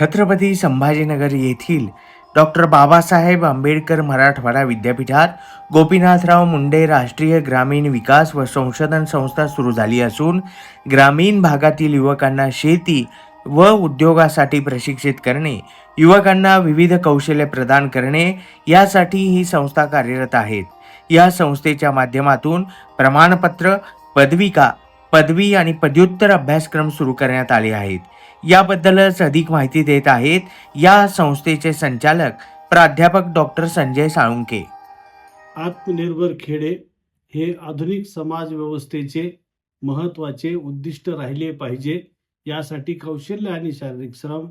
छत्रपती संभाजीनगर येथील डॉक्टर बाबासाहेब आंबेडकर मराठवाडा विद्यापीठात गोपीनाथराव मुंडे राष्ट्रीय ग्रामीण विकास व संशोधन संस्था सुरू झाली असून ग्रामीण भागातील युवकांना शेती व उद्योगासाठी प्रशिक्षित करणे युवकांना विविध कौशल्य प्रदान करणे यासाठी ही संस्था कार्यरत आहेत. या संस्थेच्या माध्यमातून प्रमाणपत्र पदविका पदवी आणि पदव्युत्तर अभ्यासक्रम सुरू करण्यात आले आहेत. याबद्दलच अधिक माहिती देत आहेत या संस्थेचे संचालक प्राध्यापक डॉक्टर संजय साळुंके. आत्मनिर्भर खेडे हे आधुनिक समाज व्यवस्थेचे महत्त्वाचे उद्दिष्ट राहिले पाहिजे यासाठी कौशल्य आणि शारीरिक श्रम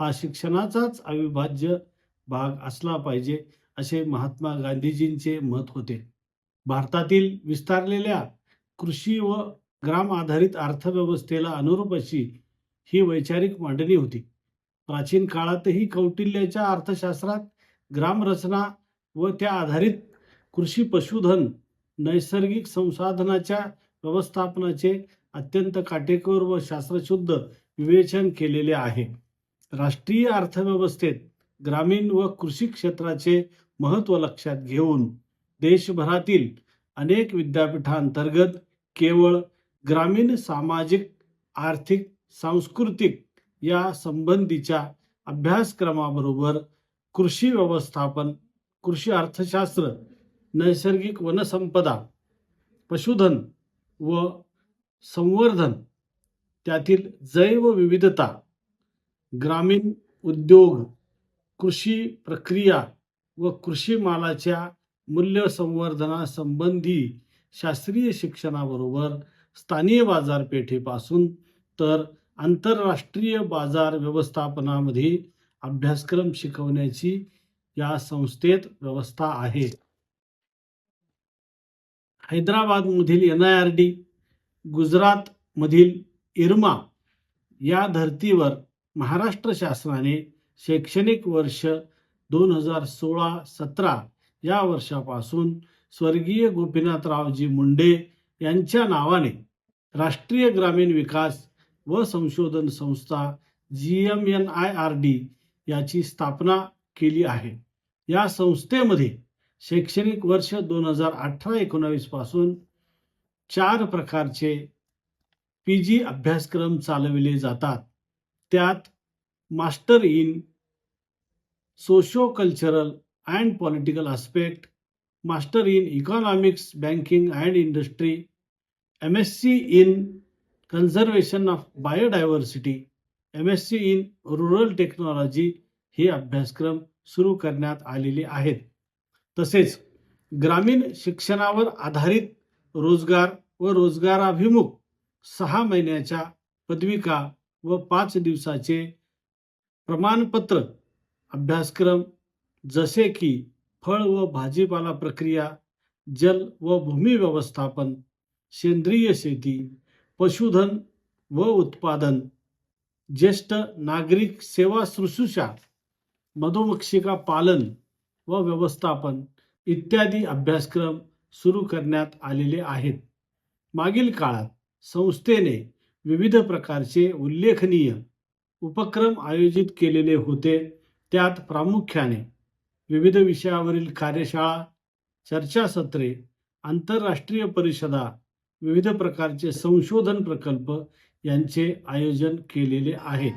हा शिक्षणाचाच अविभाज्य भाग असला पाहिजे असे महात्मा गांधीजींचे मत होते. भारतातील विस्तारलेल्या कृषी व ग्राम आधारित अर्थव्यवस्थेला अनुरूप अशी ही वैचारिक मांडणी होती. प्राचीन काळातही कौटिल्याच्या अर्थशास्त्रात ग्रामरचना व त्या आधारित कृषी पशुधन नैसर्गिक संसाधनाच्या व्यवस्थापनाचे अत्यंत काटेकोर व शास्त्रशुद्ध विवेचन केलेले आहे. राष्ट्रीय अर्थव्यवस्थेत ग्रामीण व कृषी क्षेत्राचे महत्त्व लक्षात घेऊन देशभरातील अनेक विद्यापीठांतर्गत केवळ ग्रामीण सामाजिक आर्थिक सांस्कृतिक या संबंधीच्या अभ्यासक्रमाबरोबर कृषी व्यवस्थापन कृषी अर्थशास्त्र नैसर्गिक वनसंपदा पशुधन व संवर्धन त्यातील जैवविविधता ग्रामीण उद्योग कृषी प्रक्रिया व कृषी मालाच्या मूल्य संवर्धनासंबंधी शास्त्रीय शिक्षणाबरोबर स्थानिक बाजारपेठेपासून तर आंतरराष्ट्रीय बाजार व्यवस्थापनामध्ये अभ्यासक्रम शिकवण्याची या संस्थेत व्यवस्था आहे. हैदराबादमधील एन आय आर डी गुजरातमधील इरमा या धर्तीवर महाराष्ट्र शासनाने शैक्षणिक वर्ष दोन हजार सोळा सतरा या वर्षापासून स्वर्गीय गोपीनाथरावजी मुंडे यांच्या नावाने राष्ट्रीय ग्रामीण विकास व संशोधन संस्था जी M N I R D याची स्थापना केली आहे. या संस्थेमध्ये शैक्षणिक वर्ष दोन हजार अठरा एकोणावीसपासून चार प्रकारचे पी जी अभ्यासक्रम चालविले जातात. त्यात master in socio cultural and political aspect master in economics banking and industry M S C in conservation of biodiversity M S C in rural technology हे अभ्यासक्रम सुरू करण्यात आलेले आहेत. तसेच ग्रामीण शिक्षणावर आधारित रोजगार व रोजगाराभिमुख सहा महिन्याच्या पदविका व पाच दिवसाचे प्रमाणपत्र अभ्यासक्रम जसे की फळ व भाजीपाला प्रक्रिया जल व भूमी व्यवस्थापन सेंद्रिय शेती पशुधन व उत्पादन ज्येष्ठ नागरिक सेवा शुश्रूषा मधुमक्षिका पालन व व्यवस्थापन इत्यादी अभ्यासक्रम सुरू करण्यात आलेले आहेत. मागील काळात संस्थेने विविध प्रकारचे उल्लेखनीय उपक्रम आयोजित केलेले होते. त्यात प्रामुख्याने विविध विषयावरील कार्यशाळा चर्चासत्रे आंतरराष्ट्रीय परिषदा विविध प्रकारचे संशोधन प्रकल्प यांचे आयोजन केलेले आहे